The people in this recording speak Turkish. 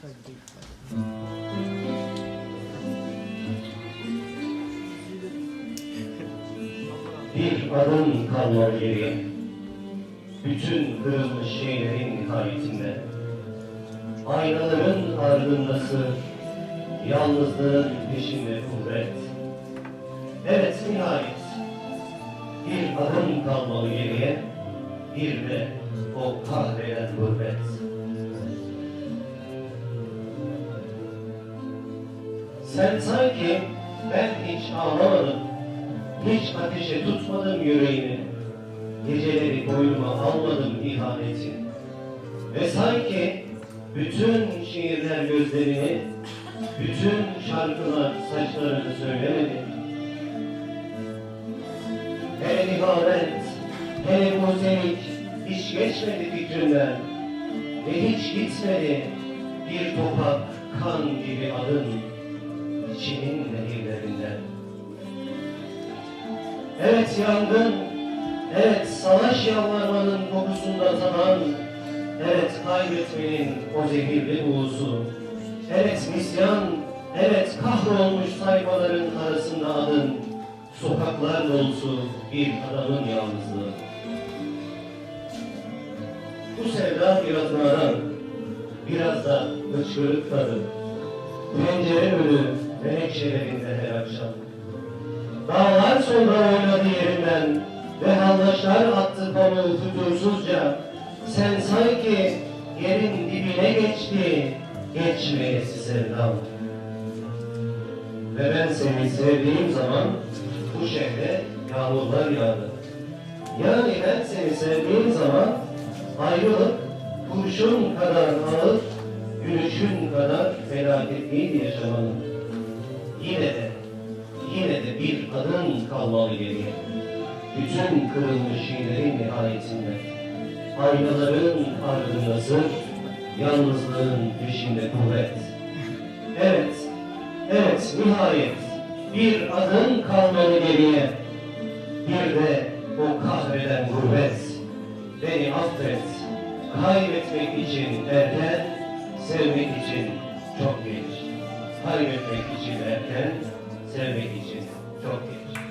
Bir adım kalmalı geriye. Bütün kırılmış şeylerin nihayetinde. Aynaların ardındası, yalnızlığın peşinde kuvvet. Evet nihayet. Bir adım kalmalı geriye, bir de o kahreden gurbet. Sen sanki ben hiç ağlamadım, hiç ateşe tutmadım yüreğimi, geceleri boynuma almadım ihaneti. Ve sanki bütün şiirler gözlerini, bütün şarkılar saçlarını söylemedi. Hele ihanet, hele mozaik hiç geçmedi fikrimden ve hiç gitmedi bir topak kan gibi adın içinin nehirlerinden. Evet yangın, evet savaş yalvarmanın kokusunda tanan, evet kaybetmenin o zehirli buğusu, evet misyan, evet kahrolmuş sayfaların arasında adın, sokaklar dolusu bir adamın yalnızlığı. Bu sevda biraz naran, biraz da hıçkırık tadı. Pencere önü menekşelerinde her akşam. Dağlar sonra oynadı yerinden ve haldaşlar attı pamuğu fütursuzca. Sen sanki yerin dibine geçti, geçmeyesi sevdam. Ve ben seni sevdiğim zaman bu şehre yağmurlar yağdı. Yani ben seni sevdiğim zaman ayrılık kurşun kadar ağır, gülüşün kadar felaketliydi yaşamanın. Yine de, yine de bir adın kalmalı geriye. Bütün kırılmış şeylerin nihayetinde. Aynaların ardında sır, yalnızlığın peşinde kuvvet. Evet, evet nihayet bir adın kalmalı geriye. Bir de o kahreden gurbet. Beni affet, kaybetmek için erken, sevmek için çok geç. Kaybetmek için erken, sevmek için çok geç.